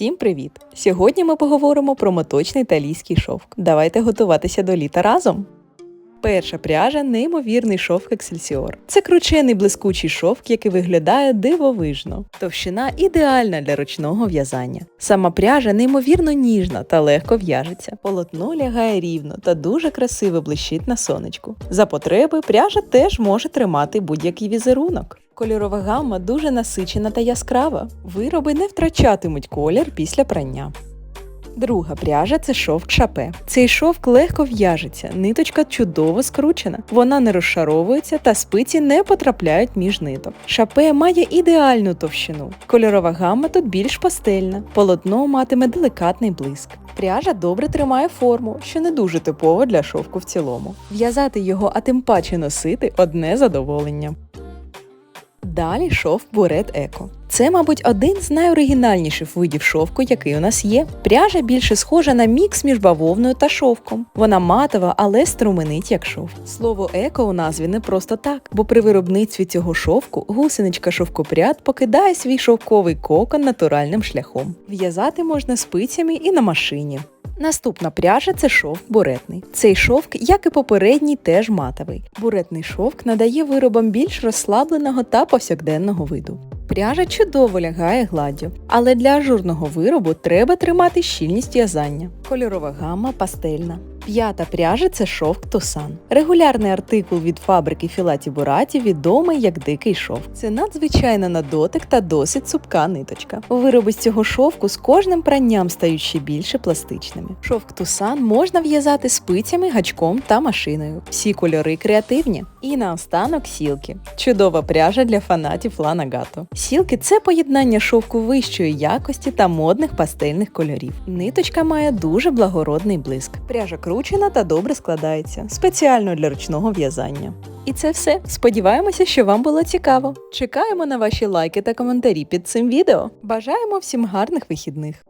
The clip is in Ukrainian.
Всім привіт! Сьогодні ми поговоримо про моточний італійський шовк. Давайте готуватися до літа разом. Перша пряжа неймовірний шовк Ексельсіор. Це кручений блискучий шовк, який виглядає дивовижно. Товщина ідеальна для ручного в'язання. Сама пряжа неймовірно ніжна та легко в'яжеться. Полотно лягає рівно та дуже красиво блищить на сонечку. За потреби пряжа теж може тримати будь-який візерунок. Кольорова гамма дуже насичена та яскрава. Вироби не втрачатимуть колір після прання. Друга пряжа це шовк шапе. Цей шовк легко в'яжеться, ниточка чудово скручена, вона не розшаровується та спиці не потрапляють між ниток. Шапе має ідеальну товщину. Кольорова гамма тут більш пастельна, полотно матиме делікатний блиск. Пряжа добре тримає форму, що не дуже типово для шовку в цілому. В'язати його, а тим паче носити одне задоволення. Далі шовк Бурет Еко. Це, мабуть, один з найоригінальніших видів шовку, який у нас є. Пряжа більше схожа на мікс між бавовною та шовком. Вона матова, але струменить як шовк. Слово еко у назві не просто так, бо при виробництві цього шовку гусеничка шовкопряд покидає свій шовковий кокон натуральним шляхом. В'язати можна спицями і на машині. Наступна пряжа це шовк буретний. Цей шовк, як і попередній, теж матовий. Буретний шовк надає виробам більш розслабленого та повсякденного виду. Пряжа чудово лягає гладдю, але для ажурного виробу треба тримати щільність в'язання. Кольорова гамма пастельна. П'ята пряжа це шовк Тусан. Регулярний артикул від фабрики Філаті Бураті відомий як дикий шовк. Це надзвичайно на дотик та досить цупка ниточка. Вироби з цього шовку з кожним пранням стають ще більше пластичними. Шовк Тусан можна в'язати спицями, гачком та машиною. Всі кольори креативні. І наостанок сілки. Чудова пряжа для фанатів Лана Гато. Сілки це поєднання шовку вищої якості та модних пастельних кольорів. Ниточка має дуже благородний блиск. Пряжа кручена та добре складається, спеціально для ручного в'язання. І це все. Сподіваємося, що вам було цікаво. Чекаємо на ваші лайки та коментарі під цим відео. Бажаємо всім гарних вихідних!